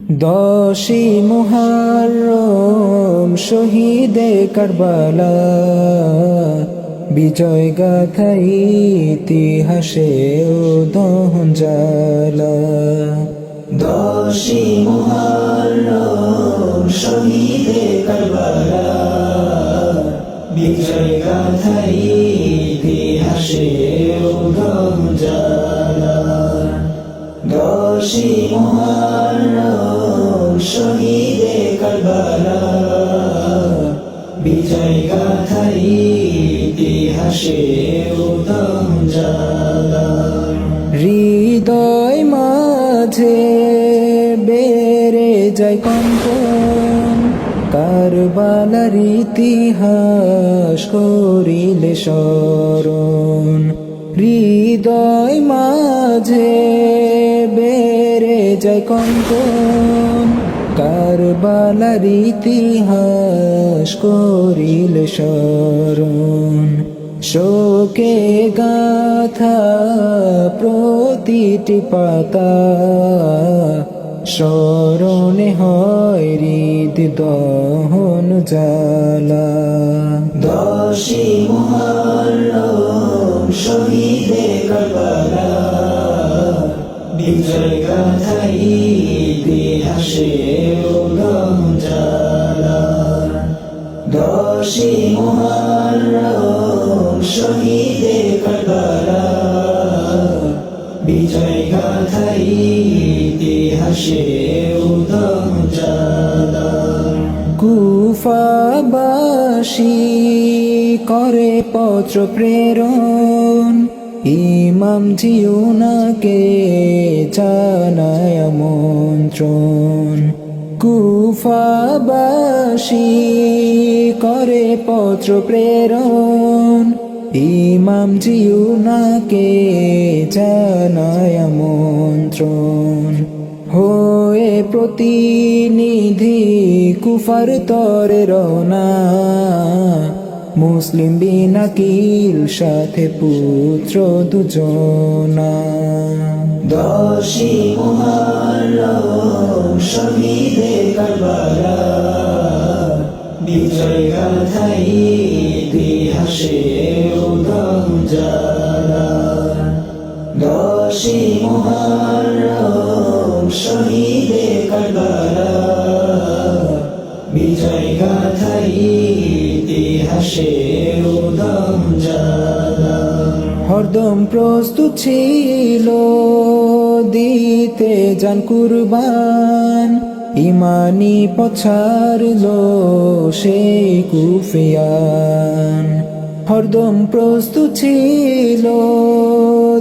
দশই মুহারম শহীদে কারবালা, বিজয় গাথাই ইতিহাসে দহন জালা দশই মুহারম শহীদে কারবালা, বিজয় গাথাই ইতিহাসে দহন জালা দশই মুহররম হৃদয় মাঝে বেড়ে যায় কম্পন। কারবালার ইতিহাস করিলে স্মরণ। হৃদয় মাঝে বেড়ে যায় কঙ্কন কারবালার ইতিহাস করিলে স্মরণ। শোকে গাথা প্রতিটি পাতা স্মরণে হয় হৃদ দহন জালা দশী মুহরম শহীদে বিজয় গাথাই শহীদে কারবালা বিজয় গাথাই ইতিহাসে উদম কুফাবাসী করে পত্র প্রেরণ, ইমাম জিউনাকে জানায় মন্ত্রণ কুফাবাসী করে পত্র প্রেরণ ইমাম জিউনাকে জানায় মন্ত্রণ হয়ে প্রতিনিধি কুফার তরে রওনা। মুসলিম বিনাকিল সাথে পুত্র দুজনা। দশী মুহরম শহীদে কারবালা বিজয় ইতিহাসে উদম জালা দশী মুহরম শহীদে কারবালা বিজয় গাথাই ইতিহাসে উদম জালা হরদম প্রস্তুত ছিল দিতে যান কুরবান, ইমানি পছারল সেই কুফিয়ান। হরদম প্রস্তুত ছিল।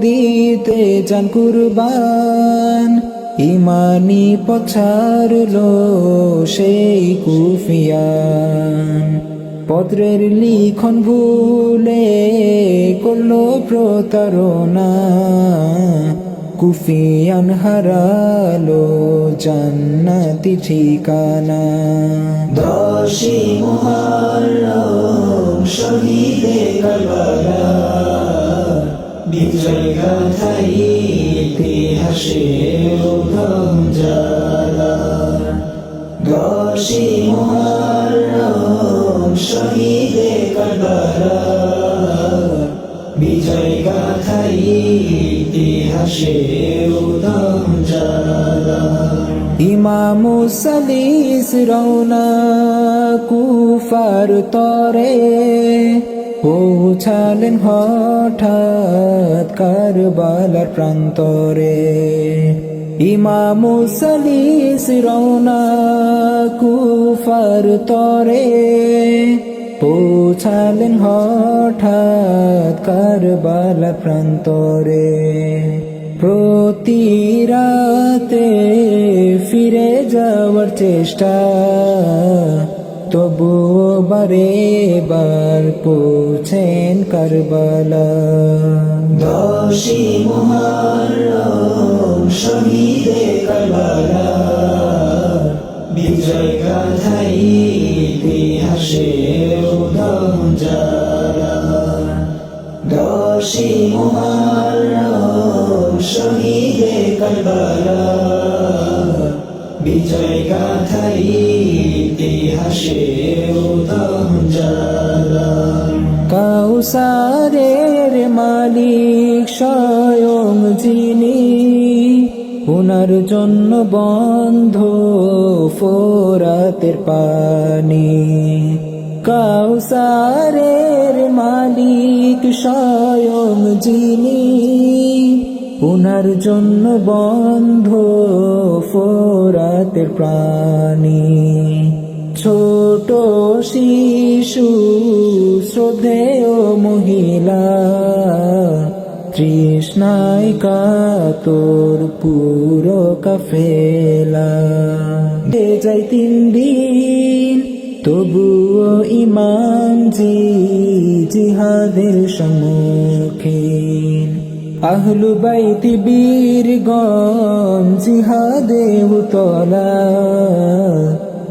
দিতে যান কুরবান। ইমানি পছারল সেই কুফিয়ান। পত্রের লিখন ভুলে করল প্রতারণা। কুফিয়ান হারালো জান্নাতি ঠিকানা। দশী মুহরম শহীদে কারবালা বিজয় গাথাই ইতিহাসে দশী মুহরম শহীদে কারবালা বিজয় গাথাই ইতিহাসে উদম জালা ইমাম সালিস রওনা কুফার তরে পৌঁছালেন হঠাৎ কারবালার প্রান্তরে। ইমাম সালিস রওনা কুফার তরে পৌঁছালেন হঠাৎ কারবালা প্রান্তরে। প্রতি রাতে ফিরে যাওয়ার চেষ্টা, তবুও বারে বার পৌঁছেন কারবালা। দশী মুহরম কারবালা, বিজয় গাথাই ইতিহাসে উদম জালা দশী মুহরম শহীদে কারবালা। বিজয় গাথাই ইতিহাসে উদাহরণ যারা মালিক স্বয়ং যিনি ওনার জন্য বন্ধ ফোরাতের পানি। কাউসারের মালিক স্বয়ং যিনি ওনার জন্য বন্ধ ফোরাতের প্রাণী। ছোট শিশু, শ্রদ্ধেয় মহিলা তৃষ্ণায় কাতর পুরো কাফেলা। যাই তিন দিন, তবুও ইমাম জি, জিহাদের সম্মুখীন। আহলু বাইতি বীরগণ জিহাদে উতলা।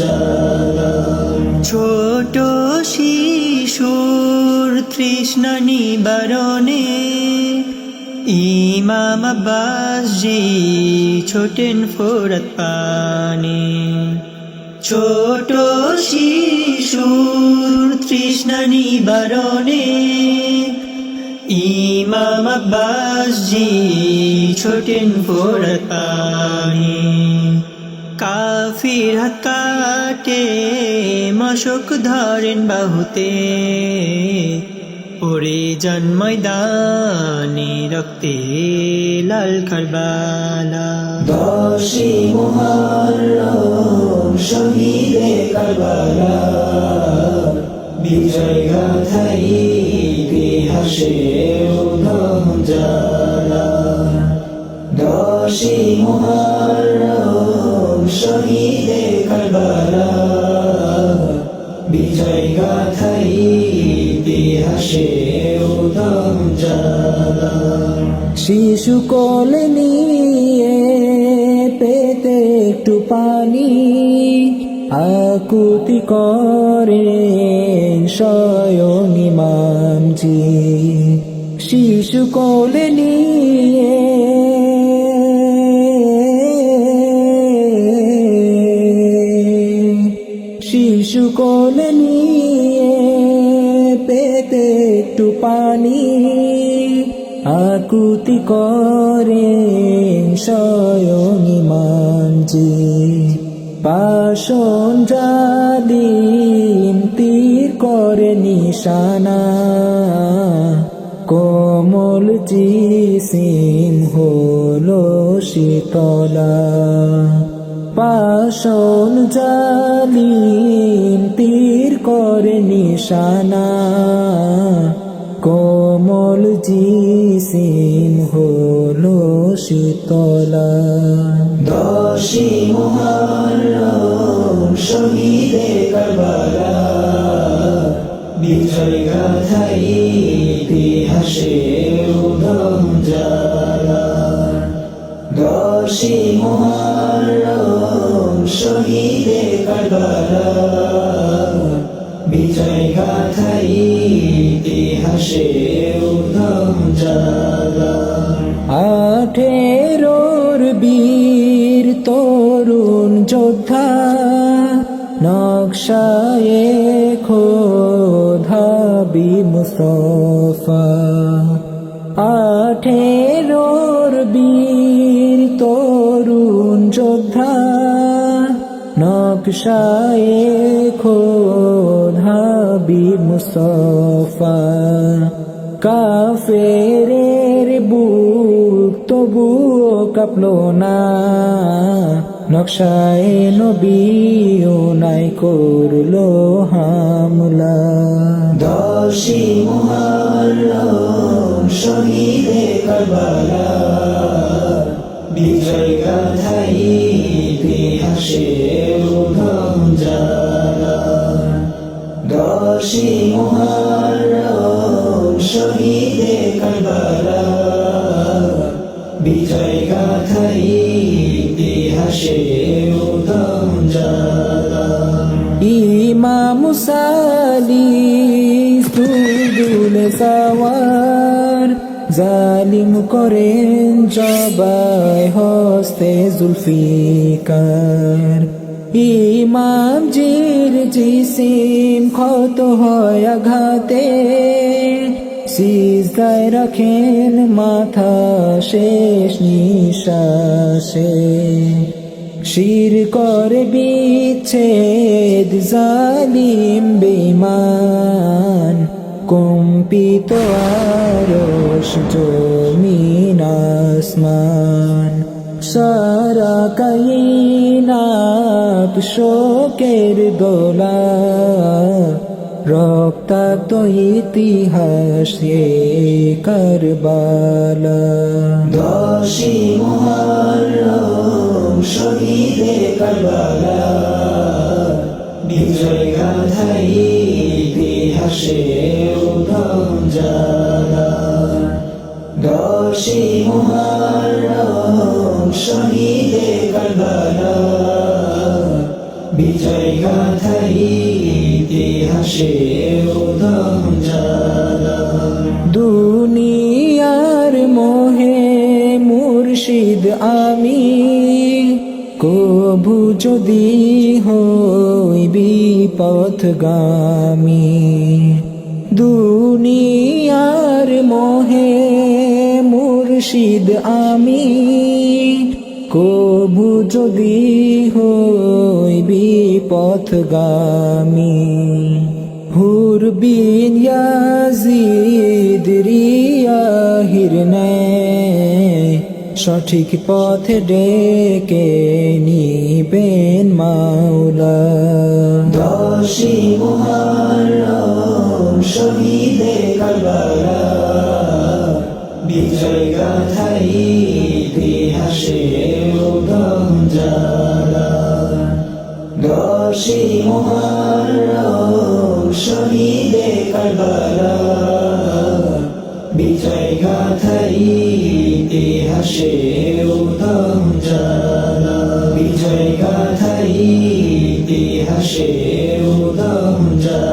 যারা ছোট শিশুর তৃষ্ণা নিবারণে ইমাম আব্বাসজি ছোটেন ফোরত পানে। ছোট শিশুর তৃষ্ণা নিবারণে ইমাম আব্বাসজি ছোটেন ফোরত পানে। কাফির হাত কাটে, মশক ধরেন বাহুতে। ওরে জন্মদানি রক্তে লাল কারবালা। দশি মুহরম বিজয় গাথাই দশি শিশু কোলে নিয়ে পেতে একটু পানি। আকুতি করে স্বয়ং ইমামজি। শিশু কোলে নিয়ে শিশু কোলে নিয়ে পেতে একটু পানি আকুতি করে স্বয়ং ইমামজি পাশন জালিম তীর করে নিশানা, কোমল জিসিম হলো শীতলা। পাশন জালিম তীর করে নিশানা। কোমল জিসিম হলো শীতলা। দশি মুহরম শহীদে বিজয় গাথাই ইতিহাসে উদম যারা দশি মুহরম, শহীদে কারবালা বিজয় গাথাই ইতিহাসে উদম যারা আঠেরোর বীর তরুণ যোদ্ধা, নকশায়ে খোধাবি মুস্তফা। আঠেরোর নকশায়ে খোধাবি মুস্তফা। কাফেরের বুক তবুও কাঁপলো না। নকশায় নবীও নাই করল হামলা। দশি মুহরম শহীদে বিজয় গাথাই ইতিহাসে দশই মহারম শহীদে কারবালা বিজয় গাথাই ইতিহাসে উদম যারা। ইমাম সালি সাওয়ার, জালিম করেন জবাই হস্তে জুলফিকার। ইমাম জির জিসিম ক্ষত হয় আঘাতে। সিজদায় রাখেন মাথা শেষ নিঃশ্বাসে। শির করে বিচ্ছেদ জালিম বেমান কম্পিত আরশ জমিন আসমান। সারা কাইনাত শোকের দোলা রক্তাক্ত ইতিহাস কারবালা। দশই মহারম শহীদে কারবালা বিজয় গাথাই ইতিহাসে উদম দশই মহারম শহীদে দুনিয়ার মোহে মুর্শিদ আমি। কভু যদি হই বিপথগামী। দুনিয়ার মোহে মুর্শিদ আমি। কভু যদি হই বিপথগামী, হুর বিন ইয়াজিদ রিয়াহির সঠিক পথে ডেকে নিবেন মাওলা। দশই মহারম শহীদে কারবালা বিজয় গাথাই দশই মহারম শহীদে কারবালা। বিজয় গাথাই ইতিহাসে উদম যারা বিজয় গাথাই ইতিহাসে যারা